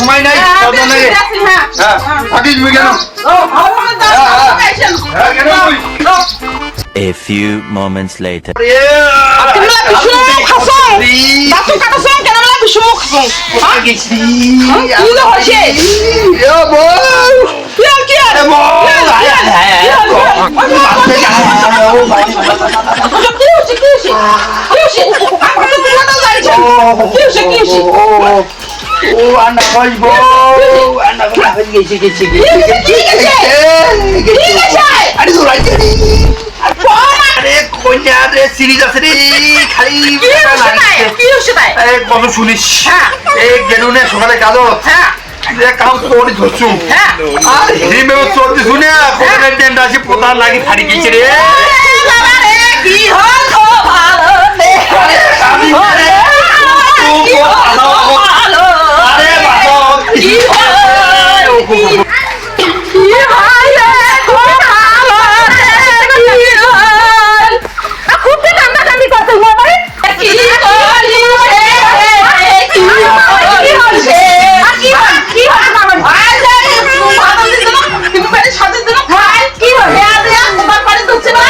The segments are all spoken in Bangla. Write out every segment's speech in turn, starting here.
সময় নাই হ্যাঁ হ্যাঁ A few moments later. ও গেছি গেছি আরে দৌড়াইছে আরে রে সিরিজ আছে রে খালি কত শুনিস। এই গেলুনে সকালে কাজো হ্যাঁ কাম করে ধরছু আর হিমে চলতে শুনে কোনে টেন্ড আছে পোতা লাগি ফাড়ি গেছে রে কি হল ভালো রে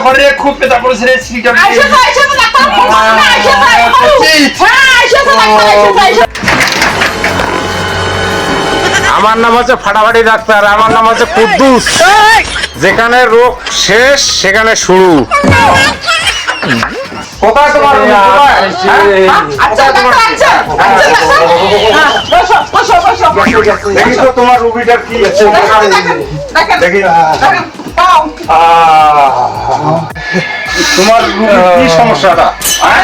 করে খুব পেতা পড়েছে রে সিরিজটা আইসন তো আইসন তো ডাক্তার ফোন করছে আইসন তো হ্যাঁ তো ডাক্তার আইসন আমার নাম হচ্ছে ফাটাফাটি ডাক্তার আমার নাম হচ্ছে কুদ্দুস যেখানে রোগ শেষ সেখানে শুরু কোথায় তোমার? হ্যাঁ? আচ্ছা আচ্ছা আচ্ছা হ্যাঁ তোমার রুগীটার কি আছে দেখি তোমার কি সমস্যাটা হ্যাঁ?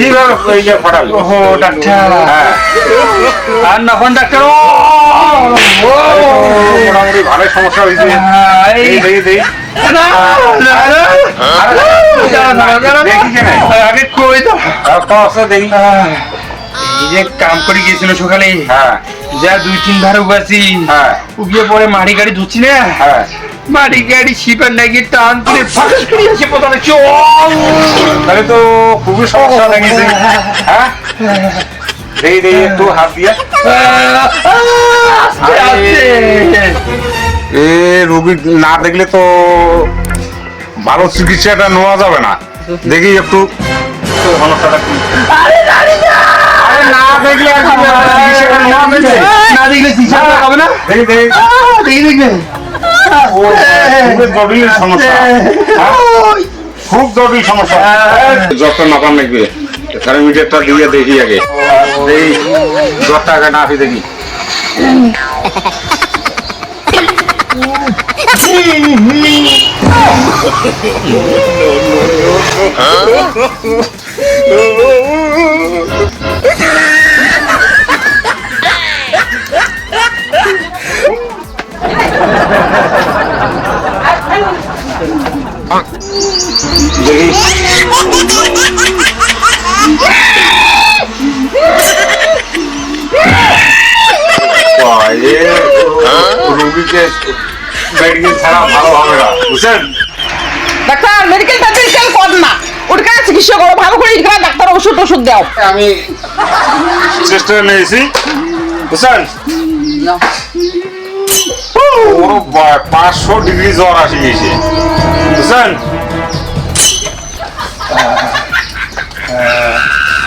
কীভাবে এই ও ডাক্তার হ্যাঁ। আর ডাক্তার মোটামুটি সমস্যা হয়েছে। আগে কই তো দেখি যে কাম করে গেছিল সকালে। হ্যাঁ। যা দুই তিন ধারে উগাছি হ্যাঁ। উগিয়ে পরে মাড়ি গাড়ি ধুচ্ছি না। মাড়ি গাড়ি শিপার নাকি টান করে ফাঁস করে আসে চল তাহলে তো খুবই সমস্যা লেগেছে হ্যাঁ? দেখি দেখি একটু হাত দিয়ে। এ রোগী না দেখলে তো ভালো চিকিৎসাটা নেওয়া যাবে না। দেখি একটু। সমস্যাটা কি আরে না দেখলে আর? না দেখলে চিকিৎসা হবে না? দেখি দেখি দেখি দেখবে ও, খুবই জটিল সমস্যা হ্যাঁ? খুব জটিল সমস্যা যত নাপান লাগবে থার্মোমিটারটা দিয়ে দেখি আগে দেখি দশ টাকা না আসি দেখি দেখি মেডিকেল ছাড়া ভালো হবে না বুঝছেন? ডাক্তার মেডিকেল টেডিকেল কর না। ওটা চিকিৎসা করো ভালো করে এখানে ডাক্তার ওষুধ ওষুধ দাও। আমি চেষ্টা নিয়েছি বুঝছেন? ওর পাঁচশো ডিগ্রি জ্বর আসি গেছে বুঝছেন?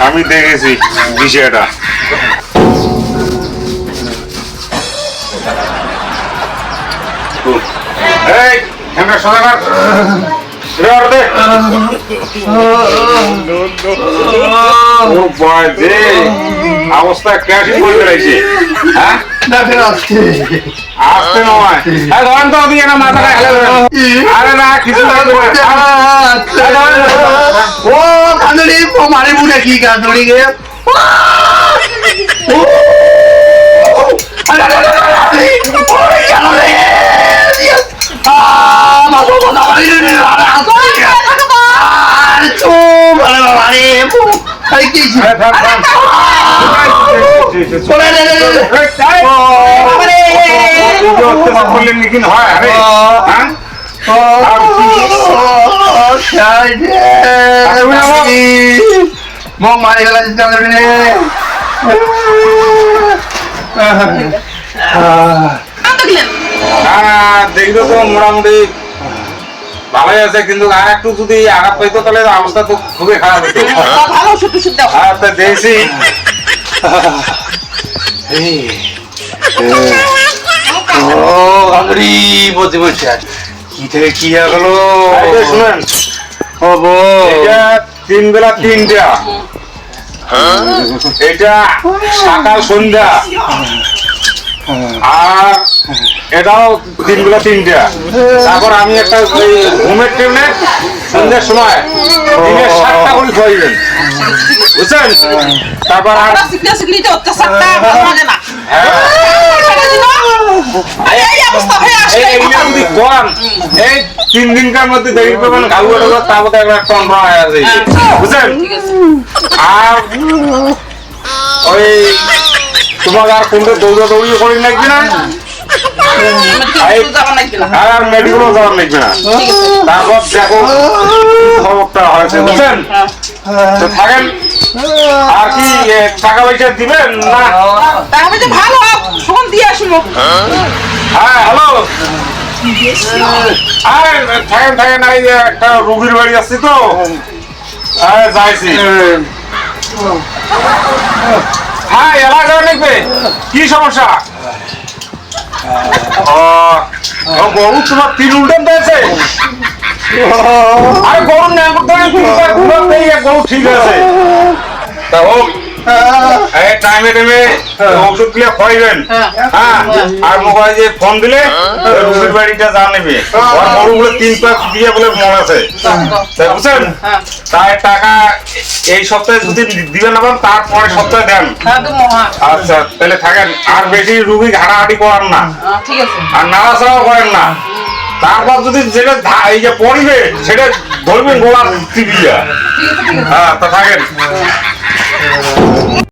আমি দেখেছি বিষয়টা। এই ক্যামেরা সোজা কর অবস্থা ক্র্যাশ করে ফেলেছে হ্যাঁ আসতে নয় ধরেন তো ওদিকে না মাথাটা হেলে আরে না কিছু ও কান্দড়ি মারি বুড়ে কি কান্দড়ি গে আরে করলেন নাকি হয় হ্যাঁ মগ মারি গেল হ্যাঁ দেখল তো মোটামুটি ভালোই আছে কিন্তু আর একটু যদি আঘাত পাইতো তাহলে অবস্থা তো খুবই খারাপ হতো। ভালো ওষুধ টষুধ দাও। আর তা দেখছি ও গাঙ্গুরি বলতে বলছে কি থেকে কি হয়ে গেল শুনেন। ও এটা তিন বেলা তিনটা। এটা সকাল সন্ধ্যা। আর এটাও তিন বেলা তিনটা। তারপর আমি একটা ওই ঘুমের ট্যাবলেট সন্ধ্যার সময় দিনে সাতটা করে খাইবেন বুঝছেন? তারপর আর হ্যাঁ, হয়ে তিন দিনকার মধ্যে দেখি পাবেন ঘাউ এটা তার মধ্যে একটা টন্ড্রা হয়ে আছে। বুঝছেন? আর ওই তোমাকে আর কোনটা দৌড়া দৌড়ি করি লাগবে না? আর মেডিকেলও যাওয়ার লাগবে না। তারপর দেখো খবরটা হয়েছে বুঝছেন? তো থাকেন আর কি টাকা পয়সা দিবেন না? টাকা পয়সা ভালো ফোন দিয়ে আসব হ্যাঁ হ্যালো। আরে থাকেন থাকেন এই একটা রুগীর বাড়ি আসছি তো। হ্যাঁ যাইছি। হ্যাঁ এলাকা দেখবে কি সমস্যা? গরু তোমার তিন উল্টেন দিয়েছে। আরে গরু ঘুমাতে গরু ঠিক আছে। তা হোক টাইমে টাইমে ওষুধগুলো খাইবেন হ্যাঁ। আর মোবাইল যে ফোন দিলে রুগীর বাড়িটা যা নেবে। ওর গরুগুলো তিন পাক দিয়ে বলে মন আছে। বুঝছেন? হ্যাঁ। তাই টাকা এই সপ্তাহে যদি দিবেন না তারপরে সপ্তাহে দেন। হ্যাঁ হ্যাঁ আচ্ছা তাহলে থাকেন। আর বেশি রুগী ঘাটাঘাটি করার না। হ্যাঁ, ঠিক আছে। আর নাড়াচাড়াও করেন না। তারপর যদি যেটা এই যে পড়বে সেটা ধরবেন গোলার টিভিয়া হ্যাঁ তা থাকেন। É Caralho.